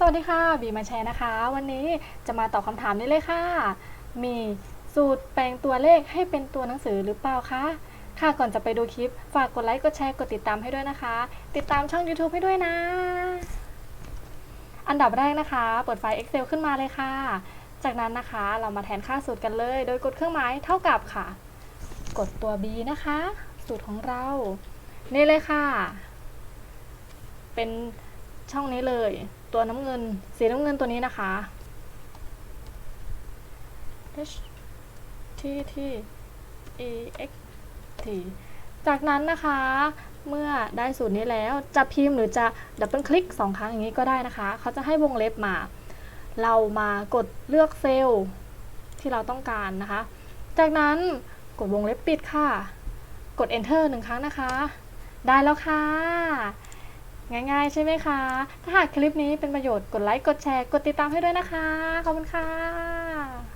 สวัสดีค่ะ บีมาแชร์นะคะ วันนี้จะมาตอบคำถามนี้เลยค่ะ มีสูตรแปลงตัวเลขให้เป็นตัวหนังสือหรือเปล่าคะค่ะก่อนจะไปดูคลิป ฝากกดไลค์กดแชร์กดติดตามให้ด้วยนะคะ ติดตามช่อง YouTube ให้ด้วยนะ อันดับแรกนะคะ เปิดไฟล์ Excel ขึ้นมาเลยค่ะ จากนั้นนะคะเรามาแทนค่าสูตรกันเลย โดยกดเครื่องหมายเท่ากับค่ะ กดตัว B นะคะ สูตรของเรา นี่เลยค่ะ เป็น ช่องนี้เลย ตัวน้ำเงินสีน้ำเงินตัวนี้นะคะ H T T E X T จากนั้นนะคะ เมื่อได้สูตรนี้แล้วจะพิมพ์หรือจะดับเบิลคลิกสองครั้งอย่างนี้ก็ได้นะคะ เขาจะให้วงเล็บมา เรามากดเลือกเซลล์ที่เราต้องการนะคะ จากนั้นกดวงเล็บปิดค่ะ กด enter หนึ่งครั้งนะคะ ได้แล้วค่ะ ง่าย ๆ ใช่ไหมคะ ถ้าหากคลิปนี้เป็นประโยชน์กดไลค์ กดแชร์ กดติดตามให้ด้วยนะคะ ขอบคุณค่ะ